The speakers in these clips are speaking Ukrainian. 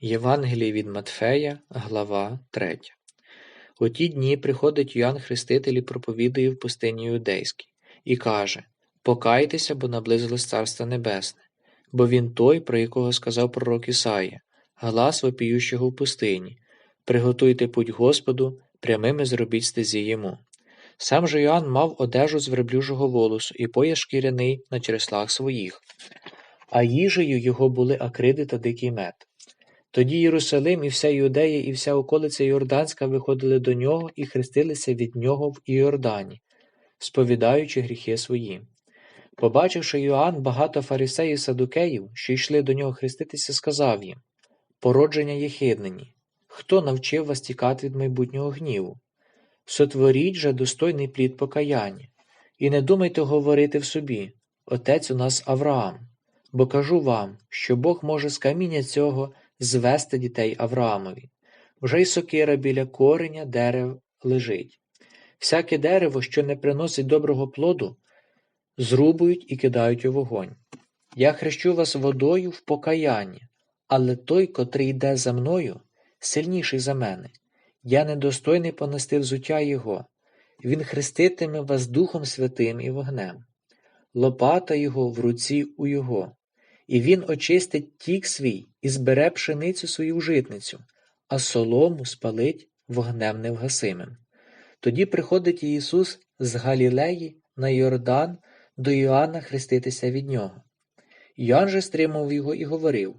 Євангеліє від Матфея, глава 3. У ті дні приходить Йоанн Хреститель і проповідує в пустині Юдейській, і каже Покайтеся, бо наблизилось Царство Небесне, бо він той, про якого сказав пророк Ісаїя, глас вопіющого в пустині, приготуйте путь Господу, прямими зробіть стезі йому. Сам же Йоанн мав одежу з верблюжого волосу і пояс шкіряний на череслах своїх, а їжею його були акриди та дикий мед. Тоді Єрусалим і вся Юдея, і вся околиця Йорданська виходили до нього і хрестилися від нього в Іордані, сповідаючи гріхи свої. Побачивши Йоанн багато фарисеїв садукеїв, що йшли до нього хреститися, сказав їм Породження єхиднині, хто навчив вас тікати від майбутнього гніву? Сотворіть же достойний плід покаяння, і не думайте говорити в собі Отець у нас Авраам, бо кажу вам, що Бог може з каміння цього звести дітей Авраамові. Вже й сокира біля кореня дерев лежить. Всяке дерево, що не приносить доброго плоду, зрубують і кидають у вогонь. Я хрещу вас водою в покаянні, але той, котрий йде за мною, сильніший за мене. Я недостойний понести взуття Його. Він хреститиме вас Духом Святим і вогнем. Лопата Його в руці у Його, і він очистить тік свій і збере пшеницю свою житницю, а солому спалить вогнем невгасимим. Тоді приходить Ісус з Галілеї на Йордан до Іоанна хреститися від нього. Йоанн же стримав його і говорив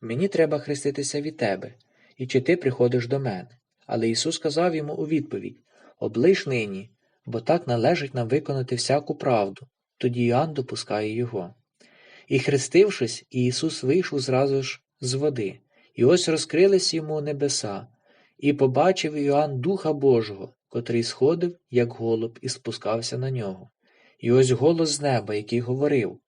Мені треба хреститися від тебе, і чи ти приходиш до мене? Але Ісус сказав йому у відповідь Облиш нині, бо так належить нам виконати всяку правду. Тоді Іоанн допускає його. І, хрестившись, Ісус вийшов зразу ж з води, і ось розкрились йому небеса, і побачив Іоанн Духа Божого, котрий сходив, як голуб, і спускався на нього. І ось голос з неба, який говорив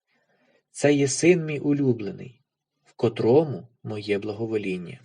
Це є син мій улюблений, в котрому моє благовоління.